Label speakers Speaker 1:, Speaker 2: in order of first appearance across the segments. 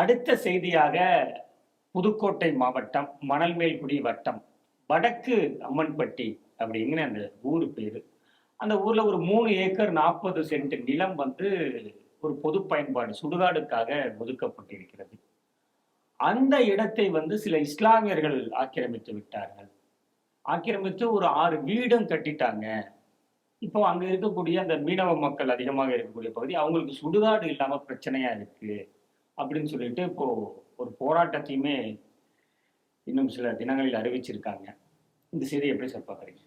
Speaker 1: அடுத்த செய்தியாக புதுக்கோட்டை மாவட்டம் மணல்மேல்குடி வட்டம் வடக்கு அம்மன்பட்டி அப்படிங்கிற அந்த ஊர் பேரு. அந்த ஊர்ல ஒரு மூணு ஏக்கர் நாற்பது சென்ட் நிலம் வந்து ஒரு பொது பயன்பாடு சுடுகாடுக்காக ஒதுக்கப்பட்டிருக்கிறது. அந்த இடத்தை வந்து சில இஸ்லாமியர்கள் ஆக்கிரமித்து விட்டார்கள். ஆக்கிரமித்து ஒரு ஆறு வீடும் கட்டிட்டாங்க. இப்போ அங்க இருக்கக்கூடிய அந்த மீனவ மக்கள் அதிகமாக இருக்கக்கூடிய பகுதி அவங்களுக்கு சுடுகாடு இல்லாம பிரச்சனையா இருக்கு. அப்படின்னு சொல்லிட்டு இப்போ ஒரு போராட்டத்தையுமே இன்னும் சில தினங்களில் அறிவிச்சிருக்காங்க. இந்த செய்தி எப்படி சார் பார்க்குறீங்க?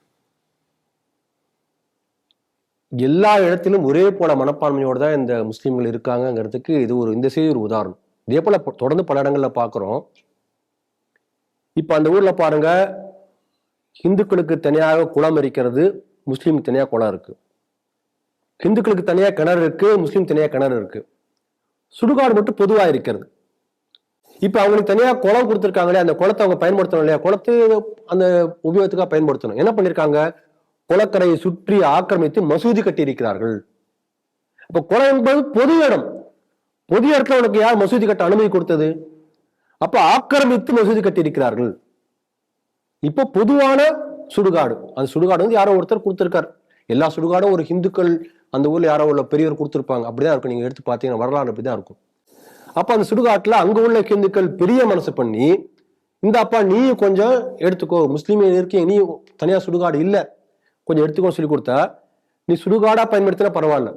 Speaker 2: எல்லா இடத்திலும் ஒரே போல மனப்பான்மையோடு தான் இந்த முஸ்லீம்கள் இருக்காங்கங்கிறதுக்கு இது ஒரு இந்த செய்தி ஒரு உதாரணம். இதே போல தொடர்ந்து பல இடங்கள்ல பார்க்குறோம். இப்போ அந்த ஊர்ல பாருங்க இந்துக்களுக்கு தனியாக குளம் இருக்கிறது முஸ்லீம் தனியாக குளம் இருக்கு. இந்துக்களுக்கு தனியாக கிணறு இருக்கு முஸ்லீம் தனியாக கிணறு இருக்கு. சுடுகாடு மட்டும் பொதுவாக இருக்கிறது. இப்போ அவங்களுக்கு தனியாக குளம் கொடுத்துருக்காங்களே அந்த குளத்தை அவங்க பயன்படுத்தணும் இல்லையா? குளத்தை அந்த உபயோகத்துக்காக பயன்படுத்தணும். என்ன பண்ணியிருக்காங்க குளக்கரையை சுற்றி ஆக்கிரமித்து மசூதி கட்டியிருக்கிறார்கள். அப்போ குளம் என்பது பொது இடம். பொது இடத்துல உனக்கு யார் மசூதி கட்ட அனுமதி கொடுத்தது? அப்ப ஆக்கிரமித்து மசூதி கட்டியிருக்கிறார்கள். இப்போ பொதுவான சுடுகாடு. அந்த சுடுகாடு வந்து யாரோ ஒருத்தர் கொடுத்திருக்கார். எல்லா சுடுகாடும் ஒரு ஹிந்துக்கள் அந்த ஊரில் யாரோ உள்ள பெரியவர் கொடுத்திருப்பாங்க. அப்படிதான் இருக்கும். நீங்கள் எடுத்து பார்த்தீங்கன்னா வரலாறு அப்படிதான் இருக்கும். அப்போ அந்த சுடுகாட்டில் அங்கே உள்ள ஹிந்துக்கள் பெரிய மனசு பண்ணி இந்த அப்பா நீ கொஞ்சம் எடுத்துக்கோ முஸ்லீம் இருக்கீங்க நீ தனியாக சுடுகாடு இல்லை கொஞ்சம் எடுத்துக்கோ சொல்லி கொடுத்தா நீ சுடுகாடாக பயன்படுத்தினா பரவாயில்ல.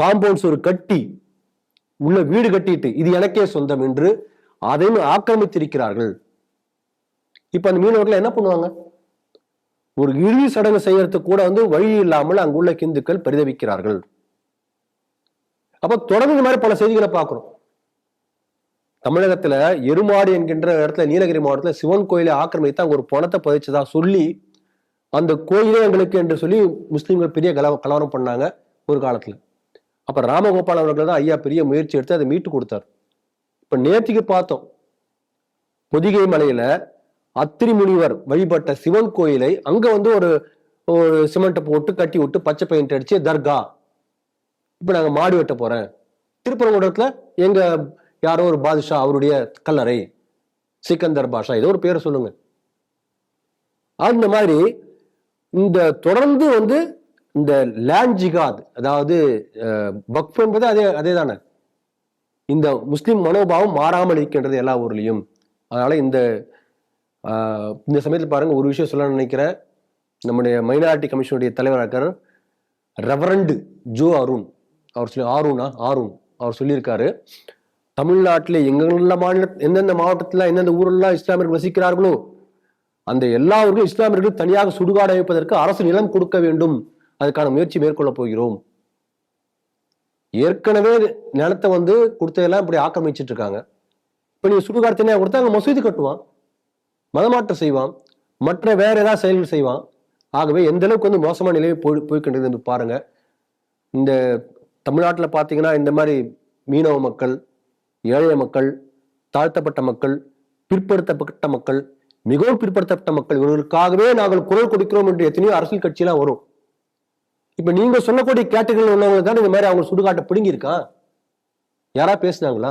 Speaker 2: காம்பவுண்ட்ஸ் ஒரு கட்டி உள்ள வீடு கட்டிட்டு இது எனக்கே சொந்தம் என்று அதையும் ஆக்கிரமித்திருக்கிறார்கள். இப்ப அந்த மீனவர்கள் என்ன பண்ணுவாங்க? ஒரு இறுதி சடங்கு செய்யறதுக்கு கூட வந்து வழி இல்லாமல் அங்குள்ள கிந்துக்கள் பரிதவிக்கிறார்கள். அப்ப தொடர்ந்து இந்த மாதிரி பல செய்திகளை பார்க்கிறோம். தமிழகத்துல எருமாடு என்கின்ற இடத்துல நீலகிரி மாவட்டத்தில் சிவன் கோயிலை ஆக்கிரமித்து அங்க ஒரு பணத்தை பதிச்சதா சொல்லி அந்த கோயிலே எங்களுக்கு என்று சொல்லி முஸ்லீம்கள் பெரிய கல கலவரம் பண்ணாங்க ஒரு காலத்துல. அப்ப ராமகோபால் அவர்கள் தான் ஐயா பெரிய முயற்சி எடுத்து அதை மீட்டு கொடுத்தார். இப்ப நேற்றுக்கு பார்த்தோம். பொதிகை மலையில அத்திரி முனிவர் வழிபட்ட சிவன் கோயிலை அங்க வந்து ஒரு ஒரு சிமெண்ட்டை போட்டு கட்டி விட்டு பச்சை பெயிண்ட் அடிச்சு தர்கா. இப்ப நாங்க மாடி வெட்ட போறேன். திருப்பரங்குடத்துல எங்க யாரோ ஒரு பாதுஷா அவருடைய கல்லறை. சிக்கந்தர் பாஷா ஏதோ ஒரு பேரை சொல்லுங்க. அந்த மாதிரி இந்த தொடர்ந்து வந்து இந்த லேண்ட் ஜிகாத் அதாவது அஹ், வக்ஃப் என்பது அதே அதே தானே இந்த முஸ்லிம் மனோபாவம் மாறாமல் இருக்கின்றது எல்லா ஊர்லயும். அதனால இந்த இந்த சமயத்தில் பாருங்கள் ஒரு விஷயம் சொல்ல நினைக்கிறேன். நம்முடைய மைனாரிட்டி கமிஷனுடைய தலைவராக இருக்கார். ரெவரண்டு ஜோ அருண் அவர் சொல்லி ஆருணா ஆருண் அவர் சொல்லியிருக்காரு. தமிழ்நாட்டில் எங்கெல்லாம் மாநில எந்தெந்த மாவட்டத்தில் எந்தெந்த ஊரெல்லாம் இஸ்லாமியர்கள் வசிக்கிறார்களோ அந்த எல்லா ஊர்களும் இஸ்லாமியர்களும் தனியாக சுடுகாடு அமைப்பதற்கு அரசு நிலம் கொடுக்க வேண்டும். அதுக்கான முயற்சி மேற்கொள்ளப் போகிறோம். ஏற்கனவே நிலத்தை வந்து கொடுத்ததெல்லாம் இப்படி ஆக்கிரமிச்சிட்டு இருக்காங்க. இப்போ நீங்கள் சுடுகாடு தனியாக கொடுத்தா அங்கே மசூதி கட்டுவான். மதமாற்றம் செய்வான். மற்ற வேற ஏதாவது செயல்கள் செய்வான். ஆகவே எந்த அளவுக்கு வந்து மோசமான நிலையை போய் போய்கின்றது என்று பாருங்க. இந்த தமிழ்நாட்டில் பார்த்தீங்கன்னா இந்த மாதிரி மீனவ மக்கள் ஏழைய மக்கள் தாழ்த்தப்பட்ட மக்கள் பிற்படுத்தப்பட்ட மக்கள் மிகவும் பிற்படுத்தப்பட்ட மக்கள் இவர்களுக்காகவே நாங்கள் குரல் கொடுக்கிறோம் என்று எத்தனையோ அரசியல் கட்சியெல்லாம் வரும். இப்ப நீங்க சொல்லக்கூடிய கேட்டகரியில் உள்ளவங்க தான் இந்த மாதிரி அவங்க சுடுகாட்டை பிடுங்கியிருக்கான் யாரா பேசுனாங்களா?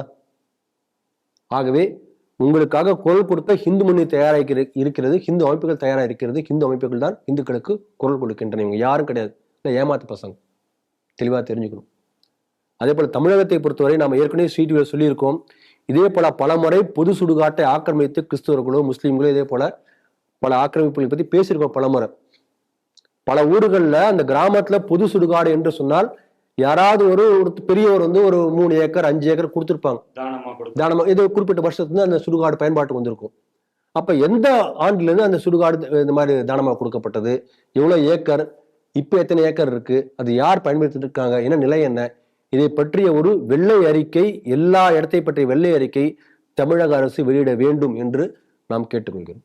Speaker 2: ஆகவே உங்களுக்காக குரல் கொடுக்க ஹிந்து முன்னணி தயாராக இருக்கிறது. ஹிந்து அமைப்புகள் தயாராக இருக்கிறது ஹிந்து அமைப்புகள் தான் இந்துக்களுக்கு குரல் கொடுக்கின்றன. இவங்க யாரும் கிடையாது. இல்லை ஏமாத்து பசங்க. தெளிவா தெரிஞ்சுக்கணும். அதே போல தமிழகத்தை பொறுத்தவரை நாம் ஏற்கனவே ஸ்வீட்டுகளை சொல்லியிருக்கோம். இதே போல பல முறை பொது சுடுகாட்டை ஆக்கிரமித்து கிறிஸ்தவர்களோ முஸ்லீம்களோ இதே போல பல ஆக்கிரமிப்புகளை பத்தி பேசியிருக்கோம் பல முறை பல ஊர்களில் அந்த கிராமத்துல பொது சுடுகாடு என்று சொன்னால் யாராவது ஒரு ஒரு பெரியவர் வந்து ஒரு மூணு ஏக்கர் அஞ்சு ஏக்கர் கொடுத்துருப்பாங்க. தானமா இது குறிப்பிட்ட வருஷத்துல அந்த சுடுகாடு பயன்பாட்டுக்கு வந்திருக்கும். அப்ப எந்த ஆண்டுல இருந்து அந்த சுடுகாடு இந்த மாதிரி தானமா கொடுக்கப்பட்டது? எவ்வளவு ஏக்கர்? இப்ப எத்தனை ஏக்கர் இருக்கு? அது யார் பயன்படுத்திட்டு இருக்காங்க என்ன நிலை என்ன? இதை பற்றிய ஒரு வெள்ளை அறிக்கை எல்லா இடத்தை பற்றிய வெள்ளை அறிக்கை தமிழக அரசு வெளியிட வேண்டும் என்று நாம் கேட்டுக்கொள்கிறோம்.